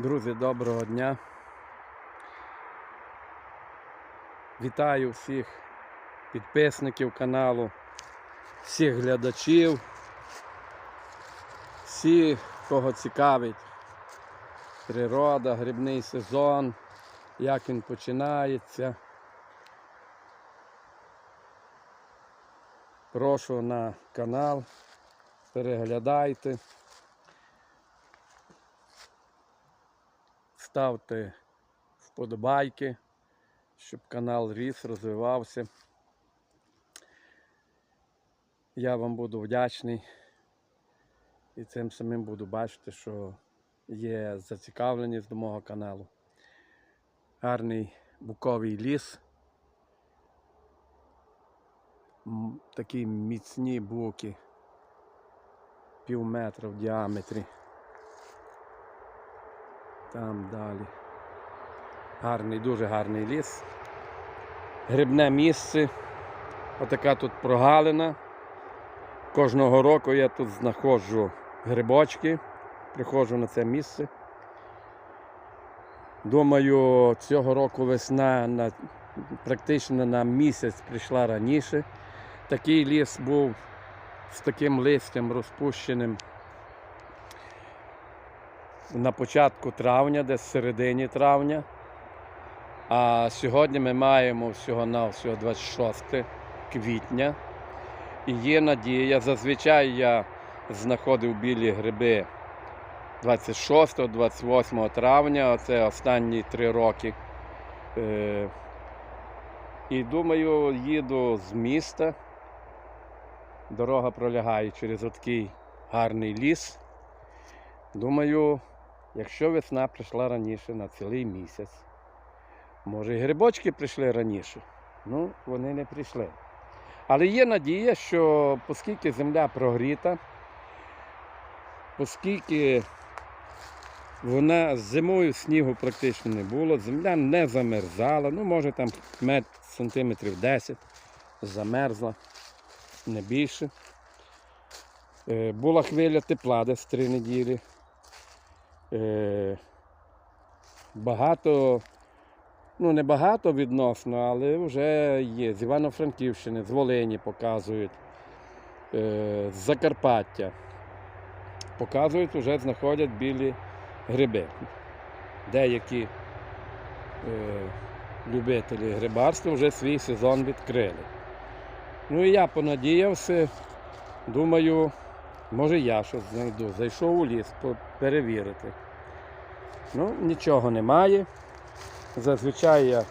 Друзі, доброго дня. Вітаю всіх підписників каналу, всіх глядачів, всіх, кого цікавить природа, грибний сезон, як він починається. Прошу на канал, переглядайте. Ставте вподобайки, щоб канал ріс, розвивався. Я вам буду вдячний і цим самим буду бачити, що є зацікавленість до мого каналу. Гарний буковий ліс. Такі міцні буки, пів метра в діаметрі. Там далі. Гарний, дуже гарний ліс. Грибне місце. Отака тут прогалина. Кожного року я тут знаходжу грибочки, приходжу на це місце. Думаю, цього року весна на, практично на місяць прийшла раніше. Такий ліс був з таким листям розпущеним на початку травня, десь в середині травня. А сьогодні ми маємо всього на всього 26 квітня. І є надія. Зазвичай я знаходив білі гриби 26-28 травня, це останні три роки. Е, І думаю, їду з міста. Дорога пролягає через такий гарний ліс. Думаю, якщо весна прийшла раніше на цілий місяць, може і грибочки прийшли раніше. Ну, вони не прийшли. Але є надія, що оскільки земля прогріта, оскільки вона зимою снігу практично не було, земля не замерзала, ну може там мет сантиметрів 10 замерзла, не більше. Е, Була хвиля тепла десь три неділі. Е, Багато, ну не багато відносно, але вже є. З Івано-Франківщини, з Волині показують, е, з Закарпаття. Показують, вже знаходять білі гриби. Деякі е, любителі грибарства вже свій сезон відкрили. Ну і я понадіявся, думаю, може я щось знайду. Зайшов у ліс перевірити. Ну, нічого немає. Зазвичай я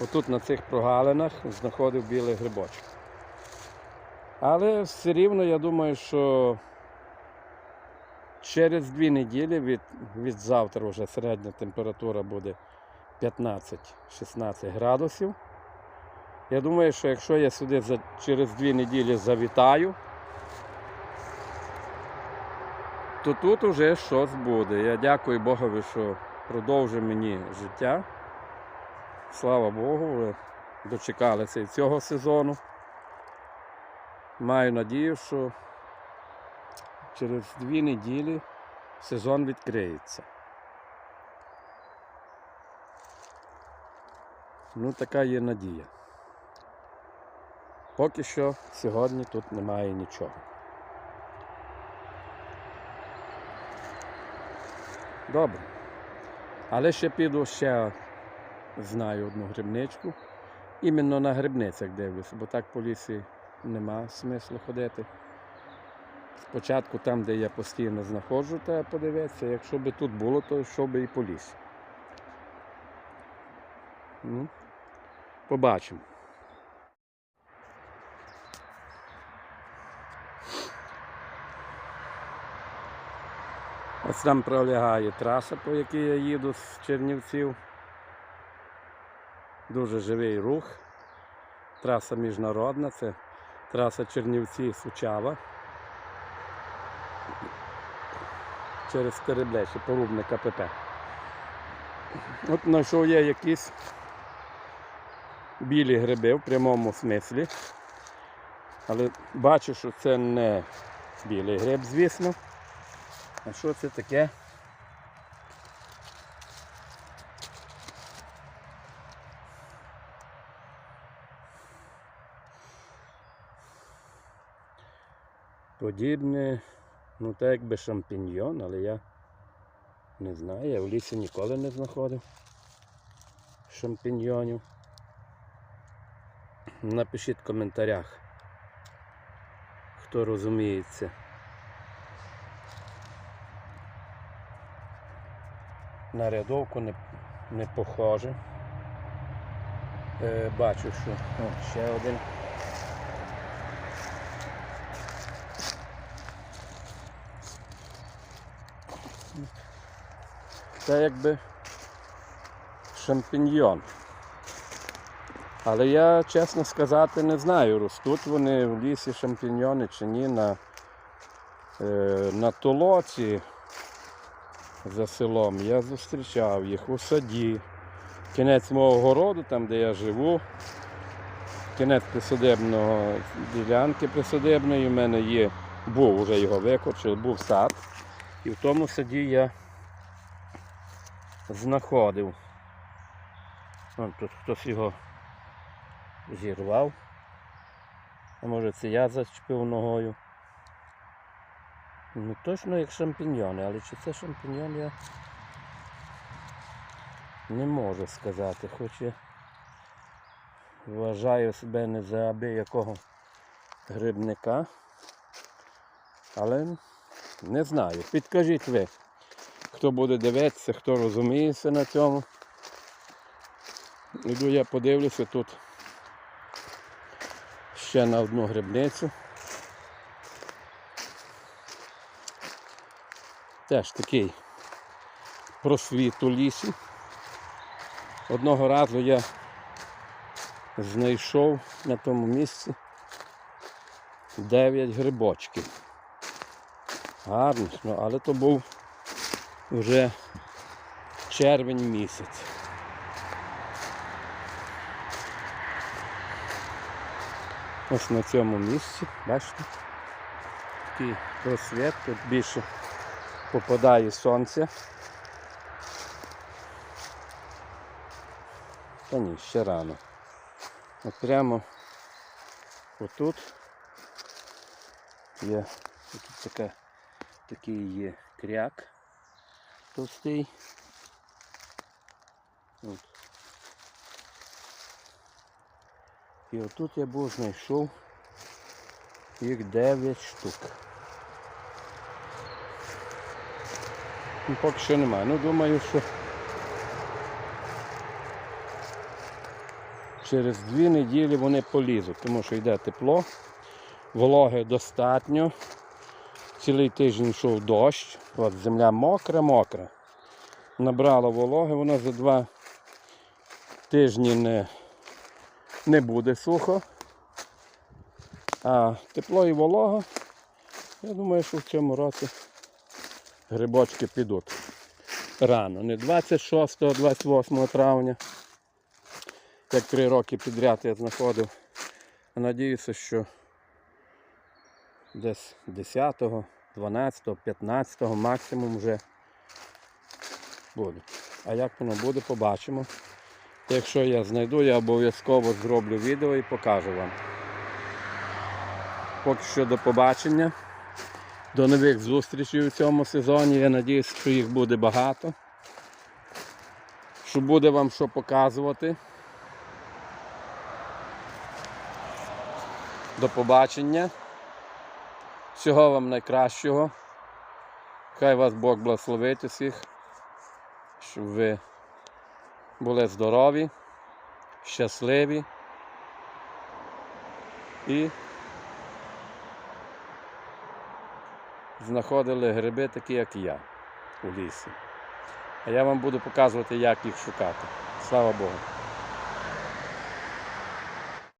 отут на цих прогалинах знаходив білий грибочок. Але все рівно я думаю, що через дві неділі від, від завтра вже середня температура буде 15-16 градусів. Я думаю, що якщо я сюди за, через дві неділі завітаю, то тут уже щось буде. Я дякую Богові, що продовжив мені життя. Слава Богу, ви дочекалися і цього сезону. Маю надію, що через дві неділі сезон відкриється. Ну, така є надія. Поки що сьогодні тут немає нічого. Добре. Але ще піду ще знаю одну грибничку. Іменно на грибницях дивлюся, бо так по лісі нема смислу ходити. Спочатку там, де я постійно знаходжу, треба подивитися. Якщо би тут було, то йшов би і по лісі. Ну, побачимо. Ось там пролягає траса, по якій я їду з Чернівців. Дуже живий рух. Траса міжнародна, це траса Чернівці Сучава. Через Тереблечі, порубне КПП. От знайшов я якісь білі гриби в прямому смислі. Але бачу, що це не білий гриб, звісно. А що це таке? Подібне, ну так якби шампіньйон, але я не знаю, я в лісі ніколи не знаходив шампіньйонів. Напишіть в коментарях, хто розуміється. На рядовку не, не похоже. Е, бачу, що о, ще один. Це якби шампіньйон. Але я, чесно сказати, не знаю, ростуть вони в лісі шампіньйони чи ні на, е, на толоці за селом. Я зустрічав їх у саді. Кінець мого городу, там де я живу. Кінець присадибного ділянки присадибної. У мене є, був вже його викорчили, був сад. І в тому саді я знаходив. Вон тут хтось його зірвав. А може це я зачепив ногою. Ну точно як шампіньйони, але чи це шампіньйон я не можу сказати, хоч я вважаю себе не за аби якого грибника. Але не знаю. Підкажіть ви, хто буде дивитися, хто розуміється на цьому. Іду я подивлюся тут ще на одну грибницю. Теж такий просвіт у лісі. Одного разу я знайшов на тому місці 9 грибочків. Гарно, ну, але то був вже червень місяць. Ось на цьому місці, бачите, такий просвіт, тут більше попадає сонце. Та ні, ще рано. От прямо отут є тут така, такий є кряк товстий. От. І отут я був знайшов їх 9 штук. Ну, поки що немає. Ну думаю, що через дві неділі вони полізуть, тому що йде тепло, вологи достатньо. Цілий тиждень йшов дощ, от земля мокра, мокра. Набрала вологи, вона за два тижні не, не буде сухо. А тепло і волога, я думаю, що в цьому році грибочки підуть рано. Не 26-28 травня, як три роки підряд я знаходив. А надіюся, що десь 10, 12, 15 максимум вже буде. А як воно буде, побачимо. Якщо я знайду, я обов'язково зроблю відео і покажу вам. Поки що до побачення. До нових зустрічей у цьому сезоні. Я сподіваюся, що їх буде багато. Що буде вам що показувати. До побачення. Всього вам найкращого. Хай вас Бог благословить усіх, щоб ви були здорові, щасливі і знаходили гриби такі, як я у лісі. А я вам буду показувати, як їх шукати. Слава Богу.